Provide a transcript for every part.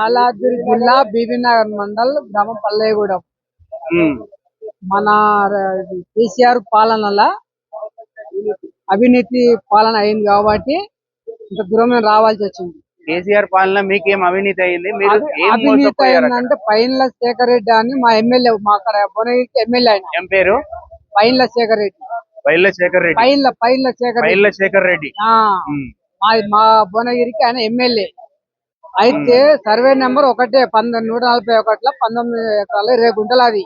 యాదాద్రి జిల్లా బీబీనగర్ మండల్ గ్రామం పల్లెగూడెం. మన కేసీఆర్ పాలనల అవినీతి పాలన అయింది కాబట్టి ఇంత దూరం రావాల్సి వచ్చింది. కేసీఆర్ పాలన మీకేం అవినీతి అయింది? అవినీతి? అయిందంటే పైన్ల శేఖర్ రెడ్డి అని మా ఎమ్మెల్యే మా అక్కడ భువనగిరికి ఎమ్మెల్యే ఆయన. ఏం పేరు? పైన్ల శేఖర్ రెడ్డి బైళ్ళ శేఖర్ రెడ్డి పైన్ల పైన్ల శేఖర్ రెడ్డి బైళ్ళ శేఖర్ రెడ్డి మా భువనగిరికి ఆయన ఎమ్మెల్యే. అయితే సర్వే నెంబర్ ఒకటే పంతొమ్మిది నూట నలభై ఒకటిలో పంతొమ్మిది ఎకరాలు ఇరవై గుంటలు అది.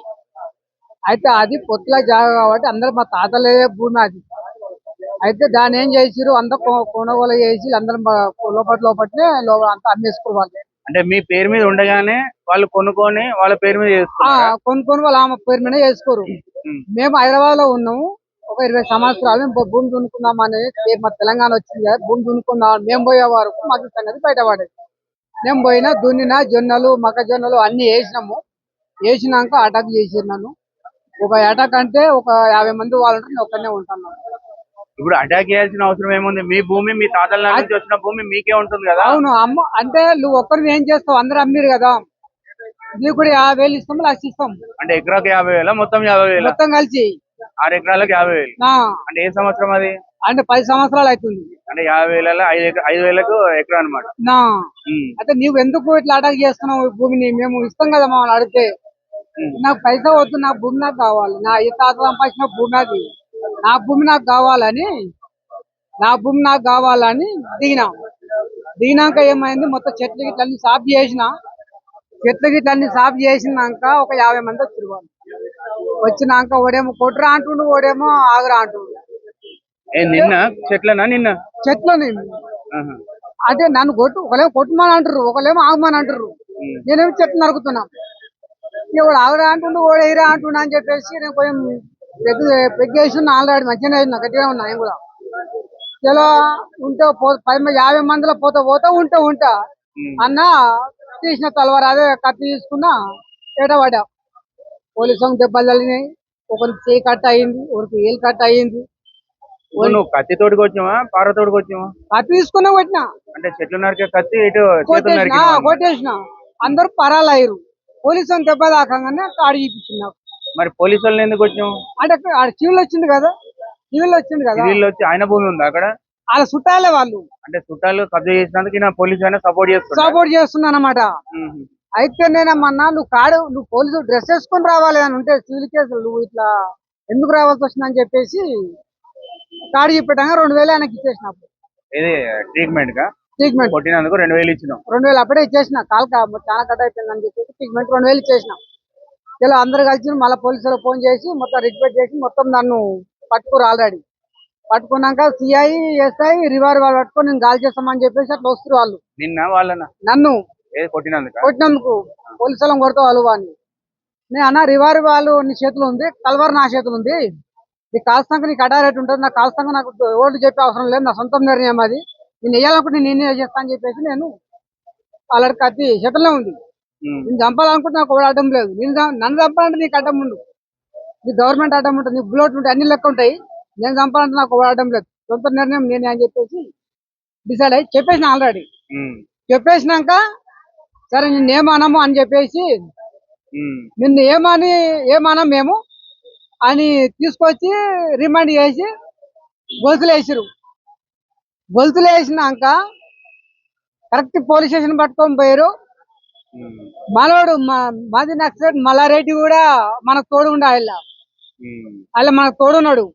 అయితే అది పొత్తుల జాగా కాబట్టి అందరు మా తాతలే భూమి అది. అయితే దాన్ని ఏం చేసిరు అంతా కొనుగోలు చేసి అందరం లోపల లోపలనే లోపల అంతా అమ్మేసుకోవాలి అంటే మీ పేరు మీద ఉండగానే వాళ్ళు కొనుక్కొని వాళ్ళ పేరు మీద కొనుక్కొని వాళ్ళు ఆమె పేరు మీద చేసుకోరు. మేము హైదరాబాద్లో ఉన్నాము. ఒక ఇరవై సంవత్సరాలు భూమి దున్నుకుందాం అనేది మా తెలంగాణ వచ్చింది కదా భూమి దున్నుకుందాం మేము పోయే వరకు మాకు సంగతి బయటపడేది. మేము పోయినా దున్నిన జొన్నలు మొక్కజొన్నలు అన్ని వేసినాము. వేసినాక అటాక్ చేసిరు నన్ను. ఒక అటాక్ అంటే ఒక యాభై మంది వాళ్ళు నేను ఒక్కనే ఉంటాను ఇప్పుడు అటాక్ చేయాల్సిన అవసరం ఏముంది? మీ భూమి మీ తాతల నుంచి వచ్చిన భూమి మీకే ఉంటుంది కదా? అవును అమ్మ అంటే నువ్వు ఒక్కరిని ఏం చేస్తావు? అందరు అమ్మిరు కదా. నీకు కూడా యాభై వేలు ఇస్తాం లక్ష ఇస్తాం. అంటే ఎకరాకి యాభై వేల? మొత్తం యాభై వేల? మొత్తం కలిసి. ఆరు ఎకరాలకు యాభై వేలు. అంటే ఏ సంవత్సరం అది? అంటే పది సంవత్సరాలు అవుతుంది. అంటే యాభై వేల ఐదు వేలకు ఎకరా అనమాట అయితే నీవు ఎందుకు ఇట్లా అటాక్ చేస్తున్నావు ఈ భూమిని? మేము ఇస్తాం కదా మమ్మల్ని అడిగితే. నాకు పైసా వద్దు నా భూమి నాకు కావాలి. నా ఈ తాత సంపాదించిన భూమి అది. నా భూమి నాకు కావాలని నా భూమి నాకు కావాలని దిగినాం. దిగినాక ఏమైంది? మొత్తం చెట్లు గిట్లన్నీ సాఫ్ చేసిన. చెట్లు గిట్లన్నీ సాఫ్ చేసినాక ఒక యాభై మంది వచ్చారు వాళ్ళు. వచ్చినాక ఓడేమో కొట్టురా అంటుండు ఓడేమో ఆగురా అంటుండు. నిన్న? చెట్లనా నిన్న? చెట్లని. అంటే నన్ను కొట్టు ఒకలేమో కొట్టుమని అంటారు ఒకలేమో ఆగమని అంటారు. నేనేమో చెట్లు నరుకుతున్నా? ఇవాడు ఆగరా అంటుండు ఓడ ఎయిరా అంటుండు అని చెప్పేసి నేను కొంచెం పెగ్గు పెగ్గేసి ఆల్రెడీ మంచిగానే ఉన్నా గట్టిగా ఉన్నా నేను కూడా. చలో ఉంటే పో పది యాభై మందిలో పోతా పోతా ఉంటే ఉంటా. అన్న తీసిన తలవారు అదే కత్తి తీసుకున్నా ఏటపడ్డా పోలీసు దెబ్బలు తగిలినాయి ఒకరికి చేయి కట్ అయ్యింది ఒకరికి ఏలు కట్ ఇప్పుడు నువ్వు కత్తి తోడికి వచ్చావా పార తోడికి వచ్చావా కత్తి తీసుకున్నా కొట్టినా. అంటే చెట్లు నరికే కత్తి ఇటు కొట్టేసిన అందరు పరాలు అయ్యారు పోలీసు దెబ్బ దాకంగానే కాడి చూపించిన మరి పోలీసు వాళ్ళని ఎందుకు వచ్చావు అంటే ఆడ సివిల్ వచ్చింది కదా. సివిల్ వచ్చింది కదా. వీళ్ళు వచ్చి ఆయన భూమి ఉందా అక్కడ? వాళ్ళ చుట్టాలే వాళ్ళు. అంటే చుట్టాలు కబ్జా చేసినందుకు నా పోలీసు అయినా సపోర్ట్ చేస్తున్నా సపోర్ట్ చేస్తున్నా అనమాట అయితే నేనేమన్నా నువ్వు కాడు నువ్వు పోలీసు డ్రెస్ వేసుకొని రావాలి అని ఉంటే సివిల్ కేసులు నువ్వు ఇట్లా ఎందుకు రావాల్సి వచ్చిందని చెప్పేసి కాడి చెప్పేటంగా రెండు వేలు ఆయనకి ఇచ్చేసినప్పుడు ఇది ట్రీట్మెంట్గా ట్రీట్మెంట్ కొట్టినందుకు రెండు వేలు ఇచ్చినాం. రెండు వేలు అప్పుడే ఇచ్చేసిన. కాలు చాలా కట్ అయిపోయిందని చెప్పేసి ట్రీట్మెంట్ రెండు వేలు ఇచ్చేసిన. ఇలా అందరు కలిసి మళ్ళీ పోలీసులకు ఫోన్ చేసి మొత్తం రిక్వెస్ట్ చేసి మొత్తం నన్ను పట్టుకురు ఆల్రెడీ పట్టుకున్నాక సిఐ ఎస్ఐ రివర్ వాళ్ళు పట్టుకొని నేను గాలి చేస్తామని చెప్పేసి అట్లా వస్తారు వాళ్ళు. నిన్న వాళ్ళన? నన్ను. కొట్టినందుక? కొట్టినందుకు పోలీసులను కొడతా వాళ్ళు వాడిని నేను అన్న రివర్ వాళ్ళు నీ చేతిలో ఉంది కల్వర్ నా చేతిలో ఉంది. నీ కాల్స్తాక నీకు అడా రేట్ ఉంటుంది నాకు కాల్స్తాక నాకు ఓట్లు చెప్పే అవసరం లేదు నా సొంతం నిర్ణయం అది. నేను వేయాలనుకుంటే నేనే చేస్తా అని చెప్పేసి నేను వాళ్ళకి కత్తి చేతిలో ఉంది. నేను చంపాలనుకుంటే నాకు కూడా అడ్డం లేదు. నేను నన్ను చంపాలంటే నీకు అడ్డం ఉండు. నీ గవర్నమెంట్ అడ్డం ఉంటుంది నీకు బుల్లెట్ ఉంటాయి అన్ని లెక్క ఉంటాయి. నేను చంపాలంటే నాకు కూడా అడ్డం లేదు. సొంత నిర్ణయం నేనే అని చెప్పేసి డిసైడ్ అయ్యి చెప్పేసిన ఆల్రెడీ. చెప్పేసినాక సరే నిన్ను ఏమనము అని చెప్పేసి నిన్ను ఏమని ఏమనం మేము అని తీసుకొచ్చి రిమాండ్ చేసి గొలుసులు వేసిరు గొలుసులు వేసినాక కరెక్ట్ పోలీస్ స్టేషన్ పట్టుకొని పోయారు. మనవాడు మా- మాది నక్సలైట్ మల్లారెడ్డి కూడా మనకు తోడు ఉండే ఆయన అలా మనకు తోడున్నాడు.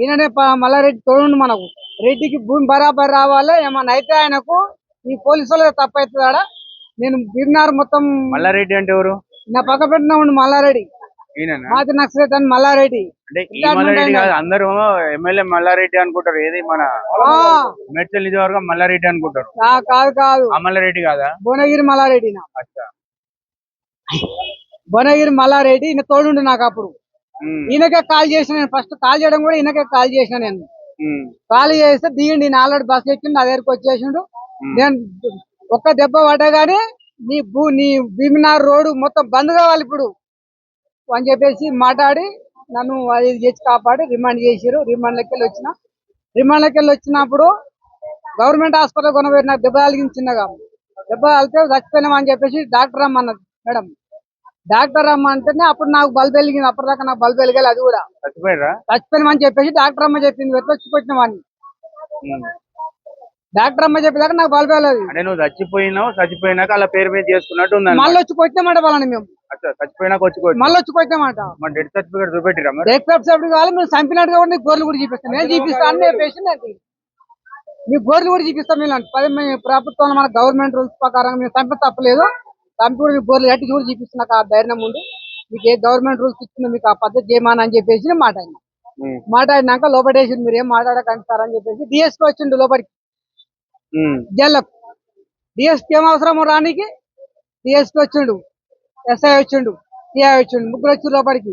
ఈయననే మల్లారెడ్డి తోడుండు మనకు. రెడ్డికి భూమి బరాబర్ రావాలి? ఏమన్నా అయితే ఆయనకు ఈ పోలీసు వాళ్ళకి తప్పవుతుందాడా నేను బిర్నార్ మొత్తం మల్లారెడ్డి అంటే ఎవరు? నా పక్క పెట్టిన ఉండు మల్లారెడ్డి. మాది నక్సలైట్ అని మల్లారెడ్డి. అంటే ఈ మల్లారెడ్డి కాదు అందరూ ఎమ్మెల్యే మల్లారెడ్డి అనుకుంటారు. ఏది మన మేడ్చల్ నియోజకవర్గం మల్లారెడ్డి అనుకుంటారు. కాదు కాదు. మల్లారెడ్డి కాదా? భువనగిరి మల్లారెడ్డి భువనగిరి మల్లారెడ్డి ఈయన తోడుండు నాకు అప్పుడు. ఈయనకే కాల్ చేసిన నేను. ఫస్ట్ కాల్ చేయడం కూడా ఈయనకే కాల్ చేసిన నేను. కాల్ చేస్తే దిగండి నేను ఆల్రెడీ బస్ ఎక్కిండు నా దగ్గరికి వచ్చేసిండు. నేను ఒక్క దెబ్బ పడ్డగానే నీ భూ నీ భీమినార్ రోడ్డు మొత్తం బంద్ కావాలి ఇప్పుడు. అని చెప్పేసి మాట్లాడి నన్ను అది చేసి కాపాడి రిమాండ్ చేసిరు రిమాండ్లోకి వెళ్ళి వచ్చిన రిమాండ్లోకి వెళ్ళి వచ్చినప్పుడు గవర్నమెంట్ హాస్పిటల్ కొనబోయి నాకు దెబ్బ తగిలింది చిన్నగా. దెబ్బ కలితే చచ్చిపోయినాం అని చెప్పేసి డాక్టర్ రమ్మన్నది మేడం. డాక్టర్ రమ్మంటేనే అప్పుడు నాకు బల్బ్ వెలిగింది. అప్పటిదాకా నాకు బల్బ్ వెలిగాలి అది కూడా. చచ్చిపోయినామని చెప్పేసి డాక్టర్ అమ్మ చెప్పింది. వచ్చిపోయిన వాడిని. డాక్టర్ అమ్మ చెప్పేదాకా నాకు బల్బ్ వెళ్ళదు చచ్చిపోయినావు చచ్చిపోయినాక అలా పేరు మీద చేసుకున్నట్టు మళ్ళీ వచ్చి కొట్టినామంట వాళ్ళని మేము. చచ్చిపోయినాక మళ్ళీ డెత్ సర్టిఫికేట్ చూపెట్టిరా మరి? కావాలి మీరు కూడా నీకు గోర్లు కూడా చూపిస్తాను. నేను చూపిస్తాను గోర్లు కూడా చూపిస్తాం మేము పది మంది ప్రభుత్వం మన గవర్నమెంట్ రూల్స్ ప్రకారం మేము చంపి తప్పలేదు చంపి కూడా మీకు గోర్లు కట్టి కూడా చూపిస్తున్నా నాకు ఆ ధైర్యం ఉంది మీకు ఏ గవర్నమెంట్ రూల్స్ ఇచ్చిందో మీకు ఆ పద్ధతి చేయమని అని చెప్పేసి ఉమ్. మాట్లాడినాక లోపడేసి మీరు ఏం మాట్లాడకండి సార్ అని చెప్పేసి డిఎస్పీ వచ్చిండు లోపలికి. జైల్లోకి. డిఎస్పీ ఏం అవసరమో రానికి డిఎస్పీ వచ్చిండు. ఎస్ఐ వచ్చిండు సిఐ వచ్చిండు ముగ్గురు వచ్చి లోపలికి.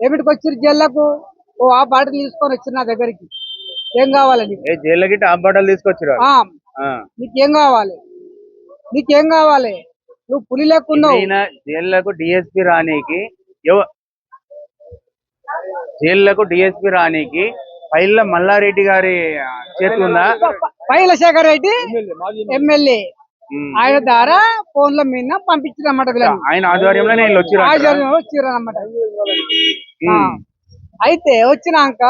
ఏమిటికి వచ్చిర్రు జైల్లకు ఓ ఆ బాటిల్ తీసుకొని వచ్చిర్రు నా దగ్గరికి. ఏం కావాలి నీకు? ఏ జైల్లో గిట్ట ఆ తీసుకొచ్చిరా ఆ, ఆ. నీకేం కావాలి? నీకేం కావాలి? నువ్వు పులి ఈయన జైళ్ళకు డిఎస్పీ రానీకి ఎవ జైళ్ళకు డిఎస్పీ రానీకి పైల్ల మల్లారెడ్డి గారి చేతి ఉందా పైల శేఖర్ రెడ్డి ఎమ్మెల్యే. ఆయన ద్వారా ఫోన్ల మీద పంపించిరన్నమాట వీళ్ళని. ఆయన ఆధ్వర్యంలో నేను వచ్చిరా ఆచార్యం వచ్చిరన్నమాట ఆ. అయితే వచ్చినాక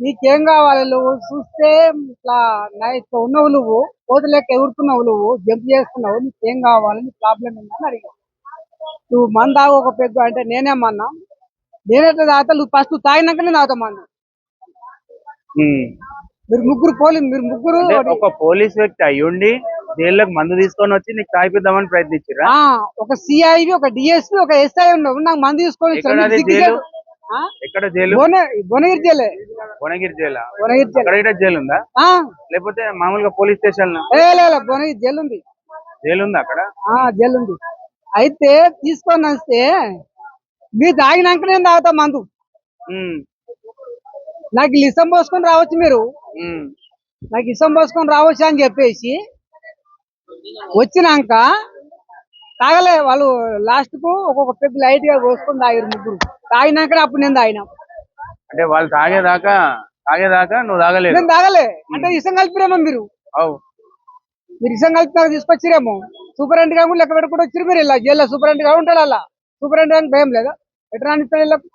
నీకేం కావాలి నువ్వు? చూస్తే ఇట్లా నా- ఇట్లా ఉన్నావు నువ్వు కోతులెక్క ఎగురుతున్నావు నువ్వు జంప్ చేస్తున్నావు నీకేం కావాలి నీ ప్రాబ్లం ఏంటని అడిగా నువ్వు మంద తాగు ఒక పెద్ద అంటే నేనేమన్నా? నేనెట్లా తాగుతా? నువ్వు ఫస్ట్ తాగినాకనే తాగుతామన్నా మీరు ముగ్గురు పోలీ మీరు ముగ్గురు ఒక పోలీస్ వ్యక్తి అయ్యుండి జైల్లోకి మందు తీసుకొని వచ్చి నీకు తాగిపిద్దామని ప్రయత్నించిరా ఒక సిఐవి ఒక డిఎస్పి ఒక ఎస్ఐ ఉన్నావు నాకు మంది తీసుకొని. ఎక్కడ జైలు? భువనగిరి జైలే. భువనగిరి జైలా? భువనగిరి జైలు. ఉందా లేకపోతే మామూలుగా పోలీస్ స్టేషన్ భువనగిరి జైలు ఉంది జైలు ఉందా అక్కడ? ఆ జైలు ఉంది అయితే తీసుకొని వస్తే మీరు తాగినాక నేను తాగుతా మందు. నాకు ఇష్టం పోసుకొని రావచ్చు మీరు. నాకు ఇష్టం పోసుకొని రావచ్చు అని చెప్పేసి వచ్చినాక తాగలే వాళ్ళు లాస్ట్కు ఒక్కొక్క పెద్ద లైట్గా పోసుకొని తాగారు ముగ్గురు. తాగినాక అప్పుడు నేను తాగినా. అంటే వాళ్ళు తాగేదాకా తాగేదాకా నువ్వు తాగలేదు. నేను తాగలే. అంటే ఇష్టం కలిపిరేమో మీరు. అవు. మీరు ఇష్టం కలిపి తీసుకొచ్చిరేమో. సూపరింటెండెంట్గా లెక్క పెట్టుకుంటూ వచ్చారు మీరు ఇలా. జైల్లో సూపరింటెండెంట్గా ఉంటాడు అలా. సూపరింటెండెంట్ భయం లేదా? ఎట్లా వీళ్ళకు?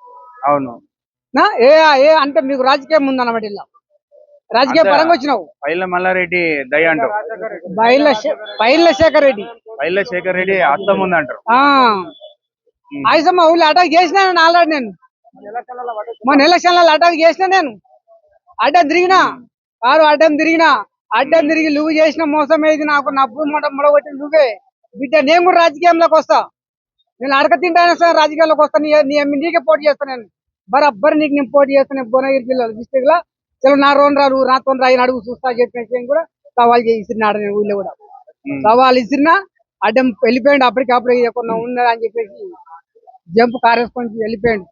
అవును. ఏ ఏ అంటే మీకు రాజకీయం ఉందన్నమాట ఇలా. రాజకీయ. పరంగా వచ్చినావు. పైల మల్లారెడ్డి దయ అంటారు బయళ్ళ శేఖర్ రెడ్డి. పైల శేఖర్ రెడ్డి అర్థం ఉందంటారు ఆ. ఆయుసమ్మ ఊళ్ళో అటాక్ చేసినా నేను ఆల్రెడీ నేను. మొన్న ఎలక్షన్ అటాక్ చేసిన నేను. అడ్డం తిరిగినా. కారు అడ్డం తిరిగినా. అడ్డం తిరిగి నువ్వు చేసిన మోసం ఏది? నాకు నా భూమి మాట ముడగొట్టిన నువ్వే. బిడ్డ నేను కూడా రాజకీయంలోకి వస్తా. నేను అడక తింటాను సార్ రాజకీయాల్లోకి వస్తా. నీ నీ నీకే పోటీ చేస్తాను నేను. బరాబర్ నీకు నేను పోటీ చేస్తాను భువనగిరి జిల్లా డిస్టిక్లో చలో నా రోన్ రా నువ్వు నాతో రాయి అడుగు చూస్తా చెప్పిన విషయం కూడా సవాల్ చేసినాడు నేను ఊళ్ళో కూడా. సవాల్ ఇచ్చినా అడ్డం వెళ్ళిపోయాడు అప్పటికప్పుడు ఇదొక ఉన్నది అని చెప్పేసి జంప్ కారేసుకొని వెళ్ళిపోయాడు